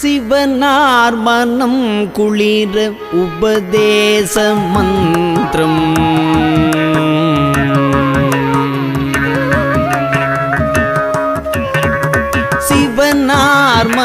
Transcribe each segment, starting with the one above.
சிவனார் மனம் குளிர உபதேச மந்திரம்.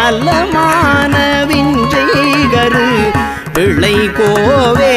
நல்ல நலமான விஞ்சைகரு பிள்ளை கோவே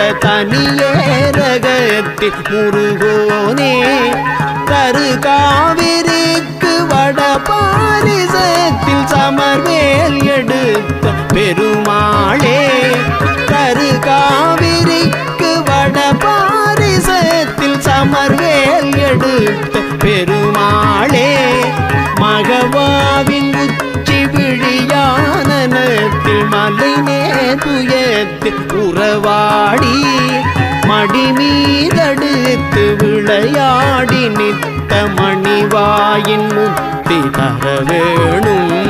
வைத்த தனியேரகத்தின் முருகோனே மீதடுத்து விளையாடி நித்த மணிவாயின் முத்தி தர வேணும்.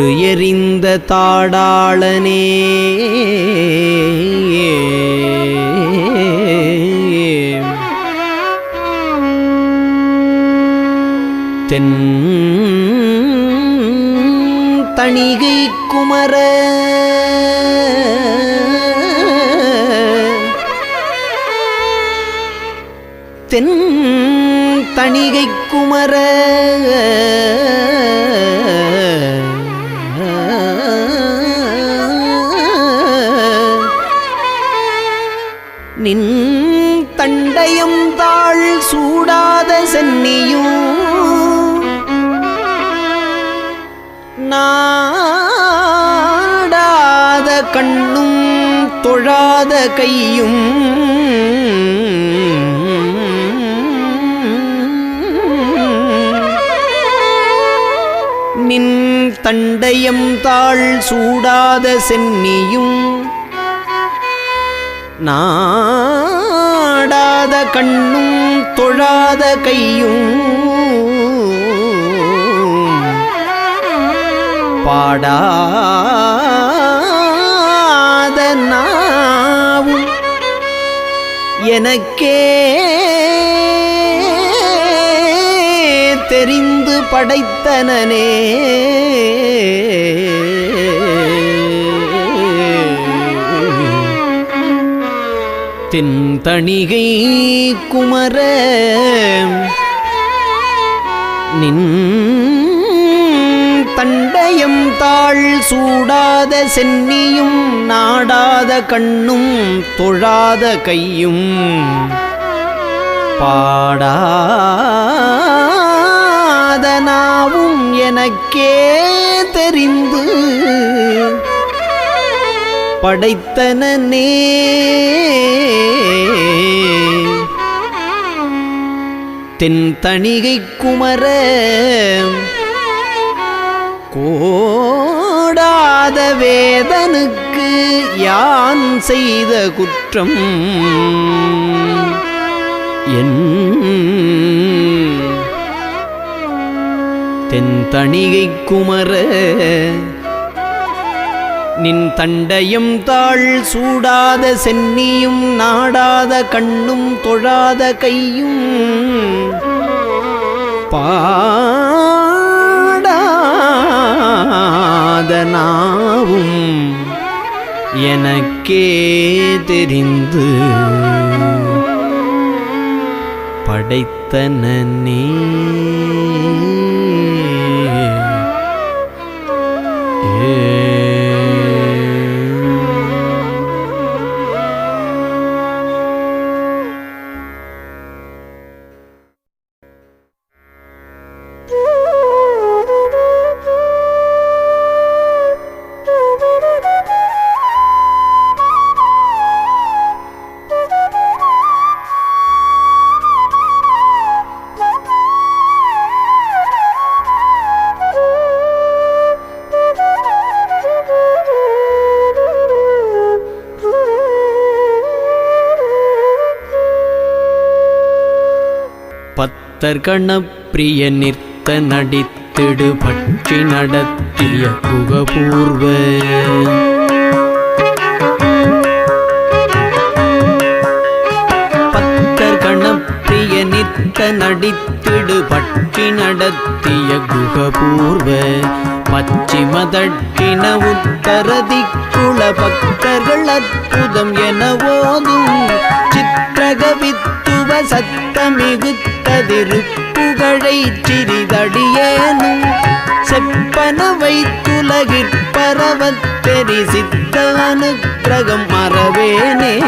குன்று எரிந்த தாடாளனே. தென் தணிகை குமர. தென் தணிகை குமர. நாடாத கண்ணும் தொழாத கையும். நின் தண்டயம் தாழ் சூடாத சென்னியும் நாடாத கண்ணும் தொழாத கையும். பாடாத நாவும் எனக்கே தெரிந்து படைத்தனே தென்தணிகை குமர நின் தண்டையும் தாழ் சூடாத சென்னியும் நாடாத கண்ணும் தொழாத கையும். பாடாத நாவும் எனக்கே தெரிந்து படைத்தனே தென் தணிகை குமர கோடாத வேதனுக்கு யான் செய்த குற்றம்? என் தென் தணிகை குமர நின் தண்டையும் தாள் சூடாத சென்னியும் நாடாத கண்ணும் தொழாத கையும் பா நாவும் எனக்கே தெரிந்து படைத்தன நீ ஏ கணப்பிரிய நிற்க நடித்திடு பற்றி நடத்திய குகபூர்வ பத்தர் கணப்பிரிய நடித்திடு பற்றி நடத்திய குகபூர்வ பச்சிமதட்டின உத்தரதிக்குள பக்தர்கள் அற்புதம் என ஓதும். சித்திரகவித்துவ திருப்புகழை சிறிதடியேனும் செப்பன வைத்துலகிற்பரவத் தெரிசித்த அனுக்கிரகம் மறவேனே.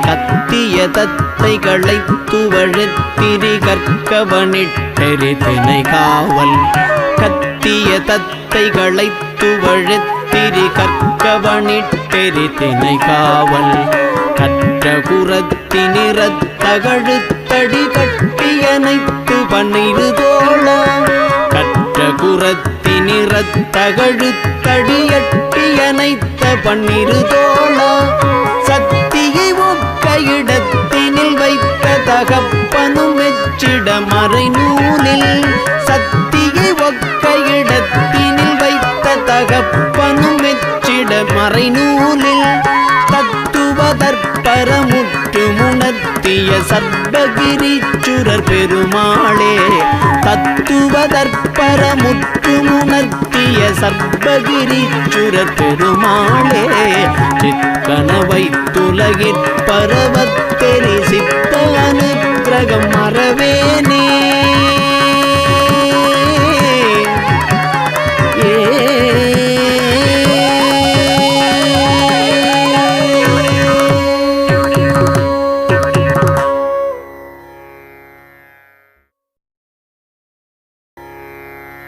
கத்திய தத்தைகளை துவழத்திரி கற்கவனிட்டெரி தினை காவல். கத்திய தத்தைகளை துவழத்திரி கற்கவனிட்டெரி தினை காவல். கற்ற குரத்தினிறத்தகழுத்தடி கட்டியனைத்து பன்னிரு தோழ கற்ற குரத்தி நிறத்தகழுத்தடியட்டியனைத்த பன்னிரு தோழ சக்தியை ஒக்க இடத்தினில் வைத்த தகப்பனும் வெச்சிட மறை நூலில் சக்தியை ஒக்க இடத்தினில் வைத்த தகப்பனும் வெச்சிட மறை நூலில் தத்துவதற்பரமுத்த முணர்த்திய சர்வகிரிச்சுரர் பெருமாளே தத்துவதற்பரமுற்று முணர்த்திய சர்வகிரிச்சுரர் பெருமாளே சிக்கனவை துலகிற் பரவத்தெரி தெரிசித்த அனுக்கிரகம் மறவேன்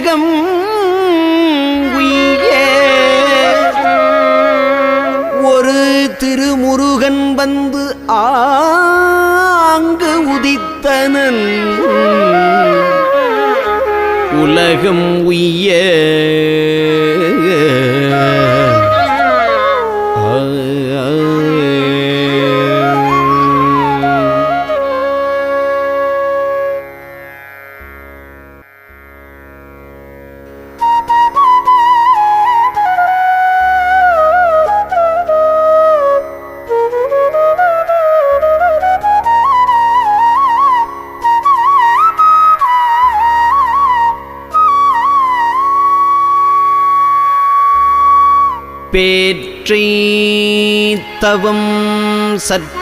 உலகம் உய்ய ஒரு திருமுருகன் வந்து ஆ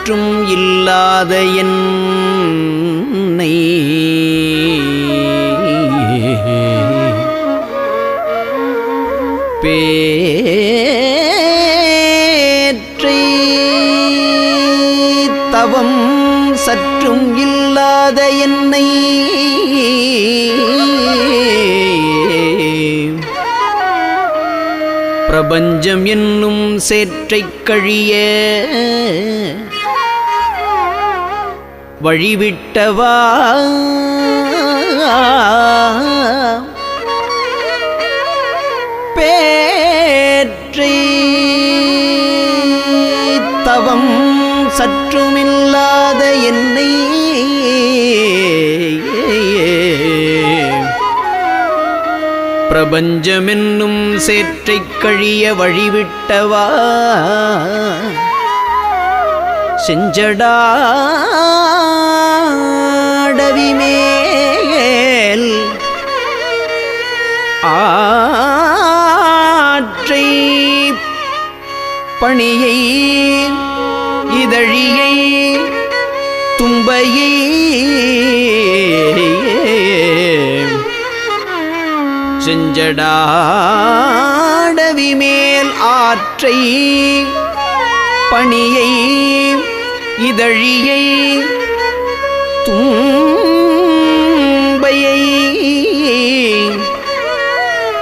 சற்றும் இல்லாத என்னை. பேற்றை தவம் சற்றும் இல்லாத என்னை. பிரபஞ்சம் என்னும் சேற்றைக் கழிய வழிவிட்டவா? பேற்றி தவம் சற்றுமில்லாத என்னை பிரபஞ்சமென்னும் சேற்றைக் கழிய வழிவிட்டவா? செஞ்சடாடவிமேல் ஆற்றை பணியை இதழியை தும்பையை செஞ்சடாடவிமேல் ஆற்றை பணியை இதழியை தும்பையை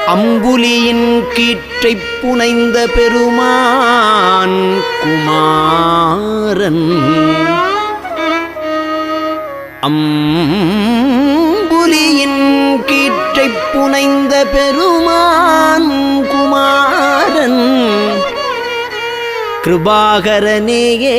அம்புலியின் கீற்றைப் புனைந்த பெருமான் குமாரன். அம் கிருபாகரனேயே.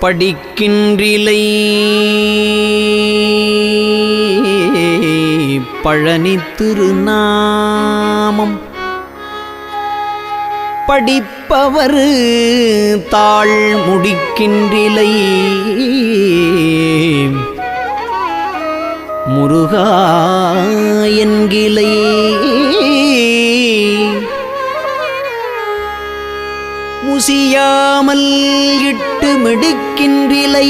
படிக்கின்றிலை. பழனி திருநாமம். படிப்பவர் தாழ் முடிக்கின்றிலை. முருகா என்கிலை. முசியாமல் இட்டு மிடுக்கின்றிலை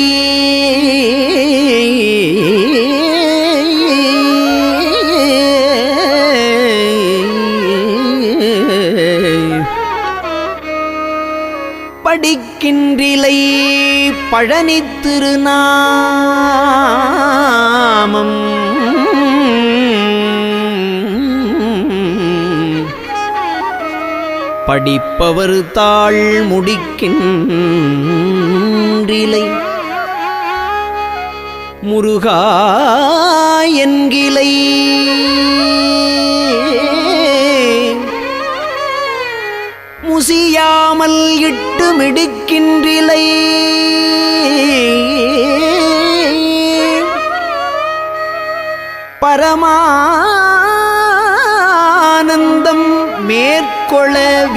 படிக்கின்றிலை பழனி திருநாமம். படிப்பவர் தாழ் முடிக்கின்றிலை. முருகா என்கிளை முசியாமல் இட்டு மிடுக்கின்றிலை. பரமா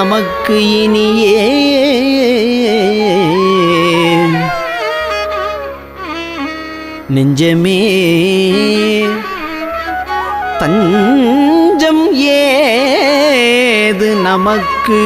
நமக்கு இனியே. நெஞ்சமே தஞ்சம் ஏது நமக்கு?